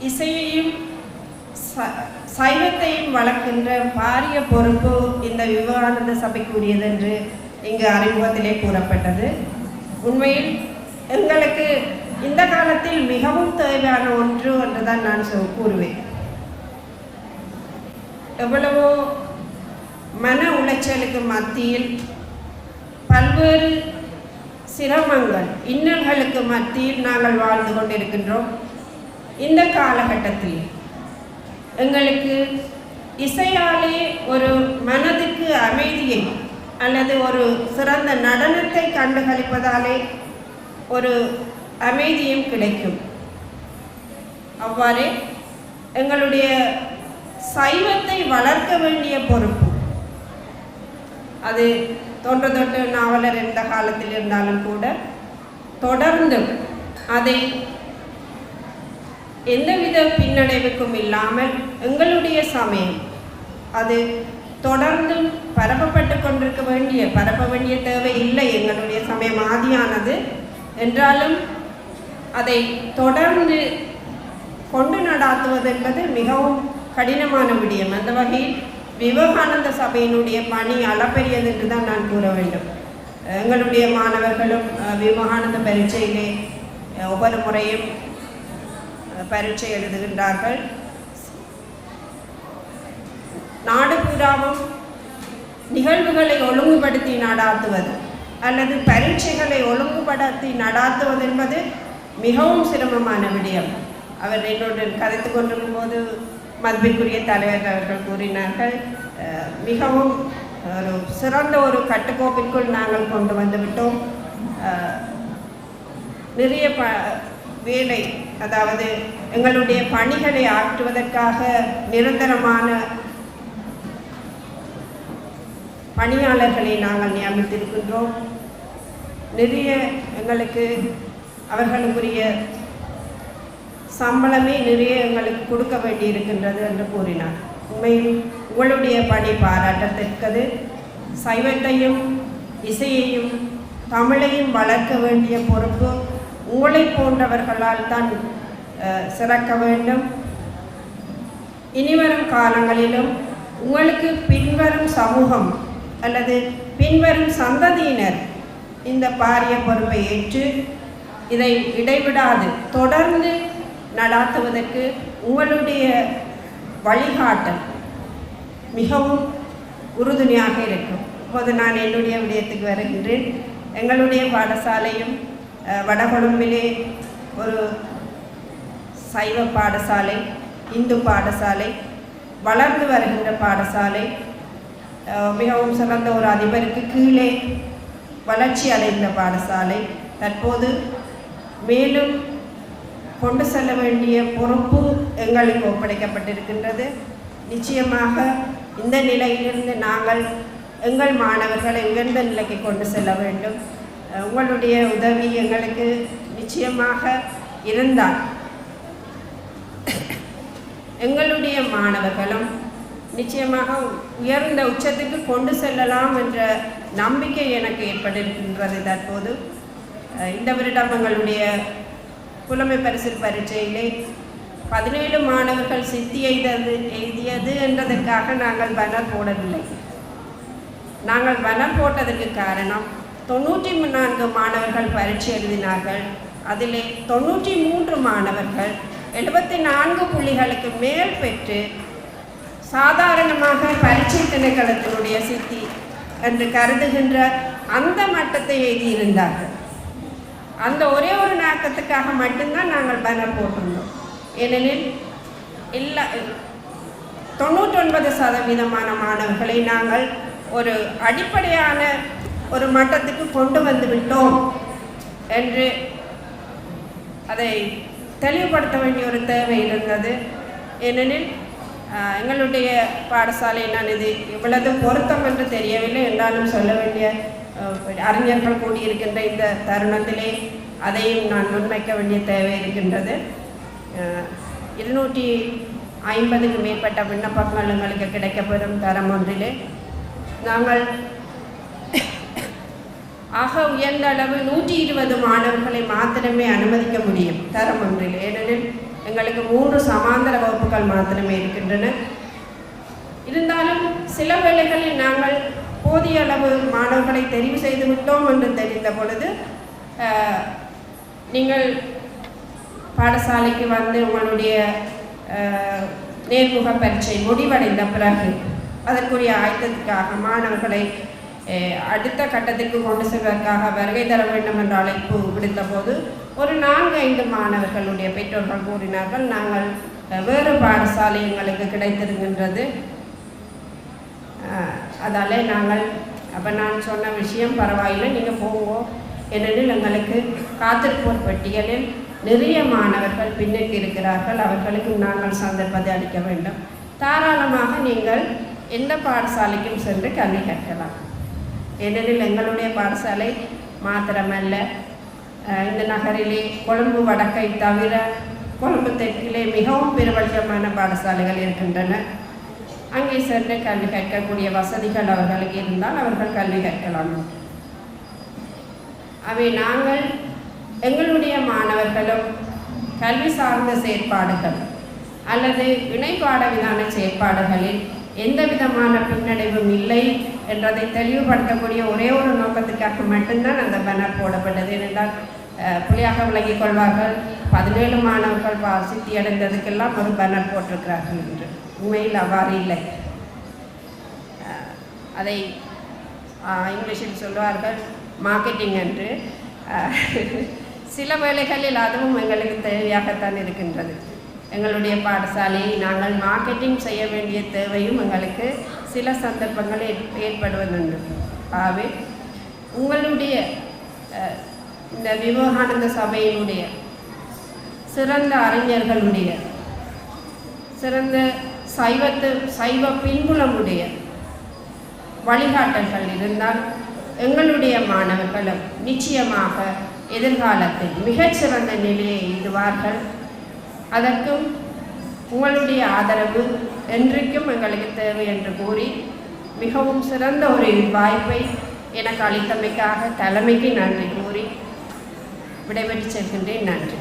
இசையையும் ச- சைவத்தையும் வளர்க்கின்ற பாரிய பொறுப்பு இந்த விவேகானந்த சபைக்குரியது என்று இங்கு அறிமுகத்திலே கூறப்பட்டது. உண்மையில் எங்களுக்கு இந்த காலத்தில் மிகவும் தேவையான ஒன்று என்றுதான் நான் சொ- கூறுவேன். எவ்வளவோ மன உளைச்சலுக்கு மத்தியில் பல்வேறு சிரமங்கள் இன்னல்களுக்கு மத்தியில் நாங்கள் வாழ்ந்து கொண்டிருக்கின்றோம். இந்த காலகட்டத்தில் எங்களுக்கு இசையாலே ஒரு மனதுக்கு அமைதியை அல்லது ஒரு சிறந்த நடனத்தை கண்டுகளிப்பதாலே ஒரு அமைதியும் கிடைக்கும். அவ்வாறே எங்களுடைய சைவத்தை வளர்க்க வேண்டிய பொறுப்பு. அது தொன்று தொட்டு நாவலர் எந்த காலத்தில் இருந்தாலும் கூட தொடர்ந்து அதை எந்தவித பின்னடைவுக்கும் இல்லாமல் எங்களுடைய சமயம். அது தொடர்ந்து பரப்பப்பட்டு கொண்டிருக்க வேண்டிய பரப்ப வேண்டிய தேவை இல்லை. எங்களுடைய சமயம் ஆதியானது. என்றாலும் அதை தொடர்ந்து கொண்டு நடாத்துவது என்பது மிகவும் கடினமான விடயம். அந்த வகையில் விவேகானந்த சபையினுடைய பணி அளப்பெரியது என்று தான் நான் கூற வேண்டும். எங்களுடைய மாணவர்களும் விவேகானந்த பரீட்சையிலே ஒவ்வொரு முறையும் பரீட்சை எழுதுகின்றார்கள். நாடு பூராவும் நிகழ்வுகளை ஒழுங்குபடுத்தி நடாத்துவது அல்லது பரீட்சைகளை ஒழுங்குபடுத்தி நடாத்துவது என்பது மிகவும் சிரமமான விடயம். அவர் என்னோடு கதைத்து கொண்டிருக்கும் போது மதிப்பிற்குரிய தலைவர் அவர்கள் கூறினார்கள் மிகவும் ஒரு சிறந்த ஒரு கட்டுக்கோப்பிற்குள் நாங்கள் கொண்டு வந்து விட்டோம். நிறைய ப வேலை அதாவது எங்களுடைய பணிகளை ஆற்றுவதற்காக நிரந்தரமான பணியாளர்களை நாங்கள் நியமித்திருக்கின்றோம். நிறைய எங்களுக்கு அவர்களுக்குரிய சம்பளமே நிறைய எங்களுக்கு கொடுக்க வேண்டியிருக்கின்றது என்று கூறினார். உண்மையில் உங்களுடைய பணி பாராட்டத்தக்கது. சைவத்தையும் இசையையும் தமிழையும் வளர்க்க வேண்டிய பொறுப்பு உங்களை போன்றவர்களால் தான் சிறக்க வேண்டும். இனிவரும் காலங்களிலும் உங்களுக்கு பின்வரும் சமூகம் அல்லது பின்வரும் சந்ததியினர் இந்த பாரிய பொறுப்பை ஏற்று இதை இடைவிடாது. தொடர்ந்து நடாத்துவதற்கு உங்களுடைய வழிகாட்டல் மிகவும் உறுதுணையாக இருக்கும். இப்போது நான் என்னுடைய விடயத்துக்கு வருகின்றேன். எங்களுடைய பாடசாலையும் வடகொழும்பிலே ஒரு சைவ பாடசாலை இந்து பாடசாலை வளர்ந்து வருகின்ற பாடசாலை மிகவும் சிறந்த ஒரு அதிபருக்கு கீழே வளர்ச்சி அடைந்த பாடசாலை. தற்போது மேலும் கொண்டு செல்ல வேண்டிய பொறுப்பு எங்களுக்கு ஒப்படைக்கப்பட்டிருக்கின்றது. நிச்சயமாக இந்த நிலையிலிருந்து நாங்கள் எங்கள் மாணவர்களை உயர்ந்த நிலைக்கு கொண்டு செல்ல வேண்டும்? உங்களுடைய உதவி எங்களுக்கு நிச்சயமாக இருந்தால். எங்களுடைய மாணவர்களும் நிச்சயமாக உயர்ந்த உச்சத்துக்கு கொண்டு செல்லலாம் என்ற நம்பிக்கை எனக்கு ஏற்பட்டிருக்கின்றது தற்போது. இந்த வருடம் எங்களுடைய புலமை பரிசு பரீட்சையிலே பதினேழு மாணவர்கள் சித்தி எய்தது எய்தியது என்றதற்காக நாங்கள் பனர் போடவில்லை. நாங்கள் பனர் போட்டதற்கு காரணம் தொண்ணூற்றி நான்கு மாணவர்கள் பரீட்சை எழுதினார்கள். அதிலே தொண்ணூற்றி மூன்று மாணவர்கள் எழுபத்தி நான்கு புள்ளிகளுக்கு மேல் பெற்று சாதாரணமாக பரீட்சை திணைக்களத்தினுடைய சித்தி என்று கருதுகின்ற அந்த மட்டத்தை எழுதியிருந்தார்கள். அந்த ஒரே ஒரு நோக்கத்துக்காக மட்டும்தான் நாங்கள் பேனர் போட்டிருந்தோம். ஏனெனில் எல்லா தொண்ணூற்றொன்பது சதவீதமான மாணவர்களை நாங்கள் ஒரு அடிப்படையான ஒரு மட்டத்துக்கு கொண்டு வந்து விட்டோம் என்று அதை தெளிவுபடுத்த வேண்டிய ஒரு தேவை இருந்தது. ஏனெனில் எங்களுடைய பாடசாலை நான் இது இவ்வளவு பொருத்தம் என்று தெரியவில்லை. என்றாலும் சொல்ல வேண்டிய அறிஞர்கள் கூடியிருக்கின்ற இந்த தருணத்திலே அதையும் நான் முன்வைக்க வேண்டிய தேவை இருக்கின்றது. இருநூற்றி ஐம்பதுக்கு மேற்பட்ட விண்ணப்பங்கள் எங்களுக்கு கிடைக்கப்பெறும் தரம் ஒன்றிலே. நாங்கள் ஆக உயர்ந்த அளவு நூற்றி இருபது மாணவர்களை மாத்திரமே அனுமதிக்க முடியும். தரம் ஒன்றில். ஏனெனில் எங்களுக்கு மூன்று சமாந்தர வகுப்புகள் மாத்திரமே இருக்கின்றன. இருந்தாலும் சில வேளைகளில் நாங்கள் போதிய அளவு மாணவர்களை தெரிவு செய்து விட்டோம் என்று தெரிந்த பொழுது நீங்கள் பாடசாலைக்கு வந்து உங்களுடைய நேர்முக பரீட்சை முடிவடைந்த பிறகு அதற்குரிய ஆயத்தத்துக்காக மாணவர்களை அடுத்த கட்டத்திற்கு கொண்டு செல்வதற்காக வருகை தர வேண்டும் என்ற அழைப்பு விடுத்தபோது ஒரு நான்கு ஐந்து மாணவர்களுடைய பெற்றோர்கள் கூறினார்கள் நாங்கள் வேறு பாடசாலை எங்களுக்கு கிடைத்திருக்கின்றது. அஹ், அதாலே நாங்கள் அப்போ நான் சொன்ன விஷயம் பரவாயில்லை நீங்கள் போவோம் ஏனெனில் எங்களுக்கு காத்திருப்போர் பட்டியலில் நிறைய மாணவர்கள் பின்னுக்கு இருக்கிறார்கள். அவர்களுக்கு நாங்கள் சந்தர்ப்பத்தை அளிக்க வேண்டும். தாராளமாக நீங்கள் எந்த பாடசாலைக்கும் சென்று கல்வி கற்கலாம். ஏனெனில் எங்களுடைய பாடசாலை மாத்திரமல்ல. இந்த நகரிலே கொழும்பு வடக்கை தவிர கொழும்பு தெற்கிலே மிகவும் பிரபலமான பாடசாலைகள் இருக்கின்றன. அங்கே சென்று கல்வி கற்கக்கூடிய வசதிகள் அவர்களுக்கு இருந்தால் அவர்கள் கல்வி கற்கலாம். அவை நாங்கள் எங்களுடைய மாணவர்களும் கல்வி சார்ந்த செயற்பாடுகள் அல்லது இணைப்பாட விதான செயற்பாடுகளில் எந்த விதமான பின்னடைவும் இல்லை என்றதை தெளிவுபடுத்தக்கூடிய ஒரே ஒரு நோக்கத்துக்காக மட்டும்தான் அந்த பேனர் போடப்பட்டது. ஏனென்றால் புலியாக விளங்கிக் கொள்வார்கள். பதினேழு மாணவர்கள் பா சித்தி அடைந்ததுக்கெல்லாம் ஒரு பேனர் போட்டிருக்கிறார்கள் என்று. உண்மையில் அவ்வாறு இல்லை. அதை இங்கிலீஷில் சொல்வார்கள் மார்க்கெட்டிங் என்று. சில வேலைகளில் அதுவும் எங்களுக்கு தேவையாகத்தான் இருக்கின்றது. எங்களுடைய பாடசாலையை நாங்கள் மார்க்கெட்டிங் செய்ய வேண்டிய தேவையும் எங்களுக்கு சில சந்தர்ப்பங்கள் ஏற்படுவதுண்டு. ஆகவே உங்களுடைய இந்த விவேகானந்த சபையினுடைய சிறந்த அறிஞர்களுடைய சிறந்த சைவத்து சைவ பின்புலமுடைய வழிகாட்டல்கள் இருந்தால் எங்களுடைய மாணவர்களும் நிச்சயமாக எதிர்காலத்தில் மிகச்சிறந்த நிலையை எய்துவார்கள். அதற்கும் உங்களுடைய ஆதரவு என்றைக்கும் எங்களுக்கு தேவை என்று கூறி மிகவும் சிறந்த ஒரு வாய்ப்பை எனக்கு அளித்தமைக்காக தலைமைக்கு நன்றி கூறி விடைபெற்று செல்கின்றேன். நன்றி.